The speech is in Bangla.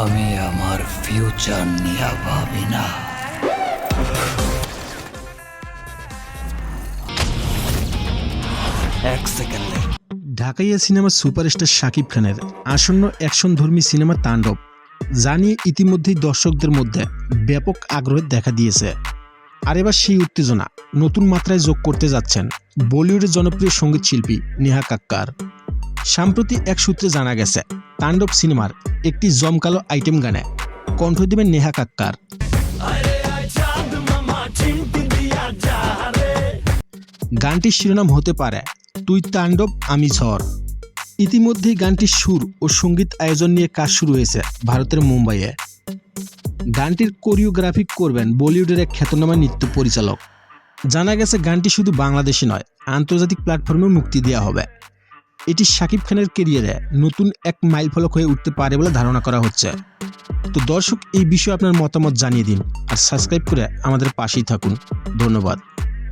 আমি আমার ফিউচার নিয়ে ভাবি না। এক সেকেন্ডে ঢাকাইয়া সিনেমার সুপারস্টার শাকিব খানের আসন্ন অ্যাকশন ধর্মী সিনেমা তাণ্ডব যা নিয়ে ইতিমধ্যেই দর্শকদের মধ্যে ব্যাপক আগ্রহ দেখা দিয়েছে। আর এবার সেই উত্তেজনা নতুন মাত্রায় যোগ করতে যাচ্ছেন বলিউডের জনপ্রিয় সংগীত শিল্পী নেহা কাক্কার। সাম্প্রতি এক সূত্রে জানা গেছে তাণ্ডব সিনেমার একটি জমকালো আইটেম গানে কণ্ঠ দেবেন নেহা কাক্কার। গানটির শিরোনাম হতে পারে, তুই তাণ্ডব, আমি ঝড়। ইতিমধ্যেই গানটির সুর ও সংগীত আয়োজন নিয়ে কাজ শুরু হয়েছে ভারতের মুম্বাইয়ে। গানটির কোরিওগ্রাফি করবেন বলিউডের এক খ্যাতনামা নৃত্য পরিচালক। জানা গেছে, গানটি শুধু বাংলাদেশে নয়, আন্তর্জাতিক প্ল্যাটফর্মে মুক্তি দেওয়া হবে। এটি শাকিব খানের কেরিয়ারে নতুন এক মাইল ফলক হয়ে উঠতে পারে বলে ধারণা করা হচ্ছে। তো দর্শক, এই বিষয়ে আপনার মতামত জানিয়ে দিন আর সাবস্ক্রাইব করে আমাদের পাশেই থাকুন। ধন্যবাদ।